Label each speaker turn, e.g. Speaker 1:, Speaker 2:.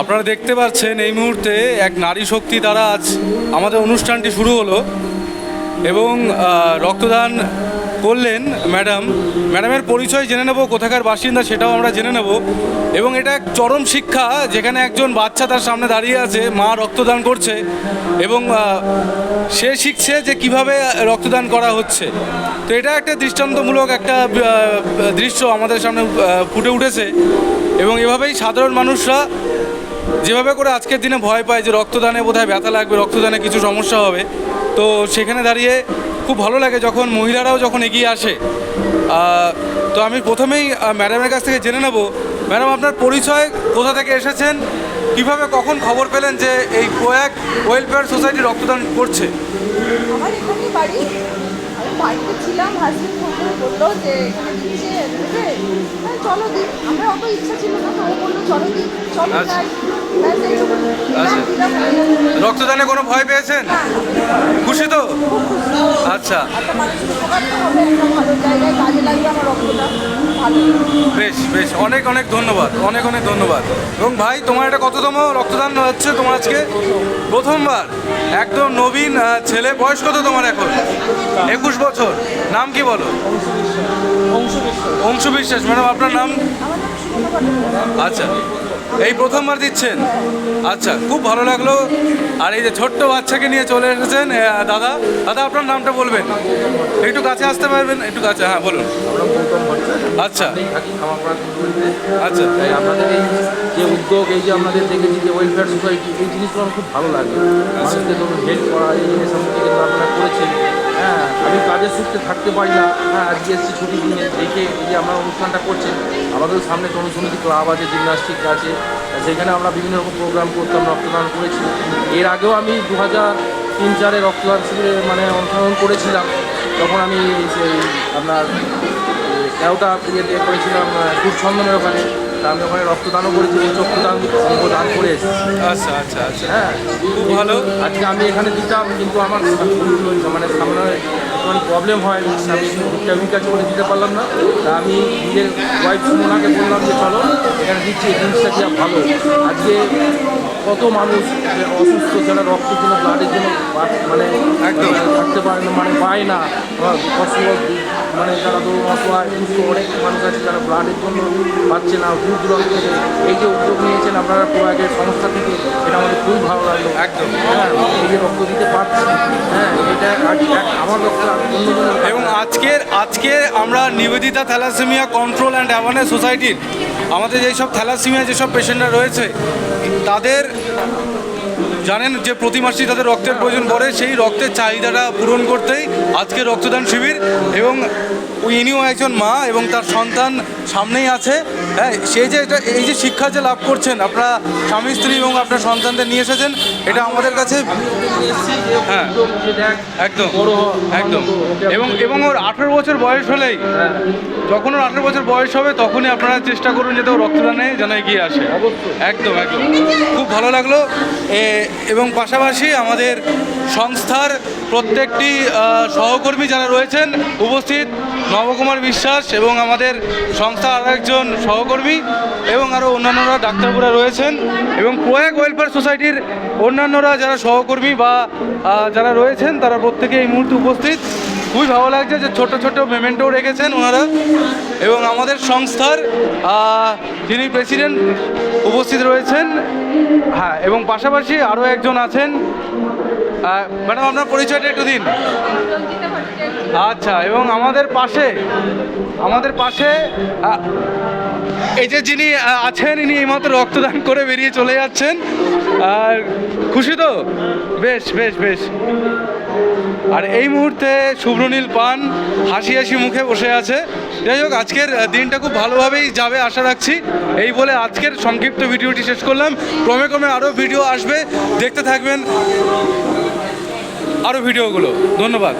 Speaker 1: আপনারা দেখতে পাচ্ছেন এই মুহূর্তে এক নারী শক্তি দ্বারা আজ আমাদের অনুষ্ঠানটি শুরু হলো এবং রক্তদান করলেন ম্যাডাম। ম্যাডামের পরিচয় জেনে নেব, কোথাকার বাসিন্দা সেটাও আমরা জেনে নেব। এবং এটা এক চরম শিক্ষা, যেখানে একজন বাচ্চা তার সামনে দাঁড়িয়ে আছে, মা রক্তদান করছে এবং সে শিখছে যে কীভাবে রক্তদান করা হচ্ছে। তো এটা একটা দৃষ্টান্তমূলক একটা দৃশ্য আমাদের সামনে ফুটে উঠেছে। এবং এভাবেই সাধারণ মানুষরা যেভাবে করে আজকের দিনে ভয় পায় যে রক্তদানে বোধহয় ব্যথা লাগবে, রক্তদানে কিছু সমস্যা হবে, তো সেখানে দাঁড়িয়ে খুব ভালো লাগে যখন মহিলারাও যখন এগিয়ে আসে। তো আমি প্রথমেই ম্যাডামের কাছ থেকে জেনে নেব, ম্যাডাম আপনার পরিচয় কোথা থেকে এসেছেন? কীভাবে কখন খবর পেলেন যে এই প্রয়াগ ওয়েলফেয়ার সোসাইটি রক্তদান করছে?
Speaker 2: আমার এখানেই বাড়ি বাড়িতে ছিলাম হাজবেন্ড ফোন করে বলল যে এখানে দিচ্ছে দেবে? হ্যাঁ চলো দিই। আমরা অত ইচ্ছা ছিল না। ও বলল চলো দিই চলো
Speaker 1: আচ্ছা।
Speaker 2: যাই।
Speaker 1: আচ্ছা। রক্তদানে কোনো ভয় পেয়েছেন? খুশি তো? আচ্ছা।
Speaker 2: একটা মানুষের উপকার হবে একটা ভালো জায়গায় কাজে লাগবে আমার রক্তটা। ভালো।
Speaker 1: বেশ বেশ অনেক অনেক ধন্যবাদ অনেক অনেক ধন্যবাদ। এবং ভাই তোমার এটা কততম রক্তদান হচ্ছে তোমার আজকে? প্রথমবার। একদম নবীন ছেলে বয়স কত তোমার এখন? একুশ বছর। নাম কি বলো? অংশু বিশ্বাস ম্যাডাম আপনার নাম। আচ্ছা। এই প্রথমবার দিচ্ছেন? আচ্ছা খুব ভালো লাগল। আর এই যে ছোট্ট বাচ্চাকে নিয়ে চলে এসেছেন দাদা। দাদা আপনার নামটা বলবেন? একটু কাছে আসতে পারবেন? একটু কাছে হ্যাঁ বলুন। আচ্ছা। আচ্ছা।
Speaker 3: যে উদ্যোগ এই যে আপনাদের দেখেছি যে ওয়েলফেয়ার সোসাইটি এই জিনিসগুলো আমার খুব ভালো লাগে। মানুষকে ধরুন হেল্প করা, এই জিনিস কিন্তু আপনারা করেছেন হ্যাঁ আমি কাজের সূত্রে থাকতে পারি না। হ্যাঁ আজকে এসেছি ছুটি দিনে, দেখে এই যে আমরা অনুষ্ঠানটা করছেন আমাদের সামনে তরুণ সমিতি ক্লাব আছে জিমনাস্টিক আছে, সেখানে আমরা বিভিন্ন রকম প্রোগ্রাম করতাম, রক্তদান করেছি। এর আগেও আমি দু হাজার তিন চারে রক্তদান শিবিরে মানে অংশগ্রহণ করেছিলাম। তখন আমি সেই আপনার তেরোটা ইয়েতে করেছিলাম কুরছন্দনের ওখানে। তা আমি ওখানে রক্তদানও করেছি চক্ষুদান অঙ্গদান করে এসেছি।
Speaker 1: আচ্ছা আচ্ছা আচ্ছা।
Speaker 3: হ্যাঁ।
Speaker 1: খুব ভালো।
Speaker 3: আজকে আমি এখানে দিতাম কিন্তু আমার মানে সামনে একটুখানি প্রবলেম হয় আমি কেমিন কাজ করে দিতে পারলাম না। তা আমি নিজের ওয়াইফ সুমনাকে বললাম যে চলো এখানে দিচ্ছি এই জিনিসটা দেওয়া ভালো। আজকে কত মানুষ যে অসুস্থ যারা রক্তের জন্য ব্লাডের জন্য মানে
Speaker 1: একদম।
Speaker 3: থাকতে পারে না মানে পায় না কষ্ট মানে যারা ধরুন অসহায় দুস্থ অনেক মানুষ আছে যারা ব্লাডের জন্য পাচ্ছে না দূর দূরান্ত থেকে। এই যে উদ্যোগ নিয়েছেন আপনারা প্রয়াগের সংস্থা থেকে এটা আমাদের খুবই ভালো লাগল।
Speaker 1: একদম।
Speaker 3: হ্যাঁ এই যে রক্ত দিতে পারছি হ্যাঁ এটা আমার রক্ত
Speaker 1: এবং আজকের আজকে আমরা Nivedita thalassemia control and awareness সোসাইটির আমাদের যেসব থ্যালাসেমিয়া যেসব পেশেন্টরা রয়েছে তাদের জানেন যে প্রতি মাসেই তাদের রক্তের প্রয়োজন পড়ে, সেই রক্তের চাহিদাটা পূরণ করতেই আজকে রক্তদান শিবির এবং ইনিও একজন মা এবং তার সন্তান সামনেই আছে। হ্যাঁ সেই যে এটা, এই যে শিক্ষা যে লাভ করছেন, আপনার স্বামী, স্ত্রী এবং আপনার সন্তানদের নিয়ে এসেছেন, এটা আমাদের কাছে হ্যাঁ একদম একদম। এবং এবং ওর আঠেরো বছর বয়স হলেই যখন ওর আঠেরো বছর বয়স হবে, তখনই আপনারা চেষ্টা করুন যাতে ও রক্তদানে যেন এগিয়ে আসে। একদম একদম। খুব ভালো লাগল। এবং পাশাপাশি আমাদের সংস্থার প্রত্যেকটি সহকর্মী যারা রয়েছেন, উপস্থিত নবকুমার বিশ্বাস এবং আমাদের সংস্থার আরও একজন সহকর্মী এবং আরও অন্যান্যরা ডাক্তারবাবুরা রয়েছেন এবং প্রয়াগ ওয়েলফেয়ার সোসাইটির অন্যান্যরা যারা সহকর্মী বা যারা রয়েছেন, তারা প্রত্যেকে এই মুহূর্তে উপস্থিত। খুবই ভালো লাগছে যে ছোট ছোট মেমেন্টও রেখেছেন ওনারা এবং আমাদের সংস্থার যিনি প্রেসিডেন্ট উপস্থিত রয়েছেন। হ্যাঁ এবং পাশাপাশি আরও একজন আছেন। ম্যাডাম, আপনার পরিচয়টা একটু দিন। আচ্ছা এবং আমাদের পাশে আমাদের পাশে এই যে যিনি আছেন, ইনি এইমাত্র রক্তদান করে বেরিয়ে চলে যাচ্ছেন। আর খুশি তো? বেশ বেশ বেশ। আর এই মুহূর্তে শুভ্রনীল পান হাসি হাসি মুখে বসে আছে। যাই হোক, আজকের দিনটা খুব ভালোভাবেই যাবে আশা রাখছি। এই বলে আজকের সংক্ষিপ্ত ভিডিওটি শেষ করলাম। ক্রমে ক্রমে আরও ভিডিও আসবে। দেখতে থাকবেন আরও ভিডিওগুলো। ধন্যবাদ।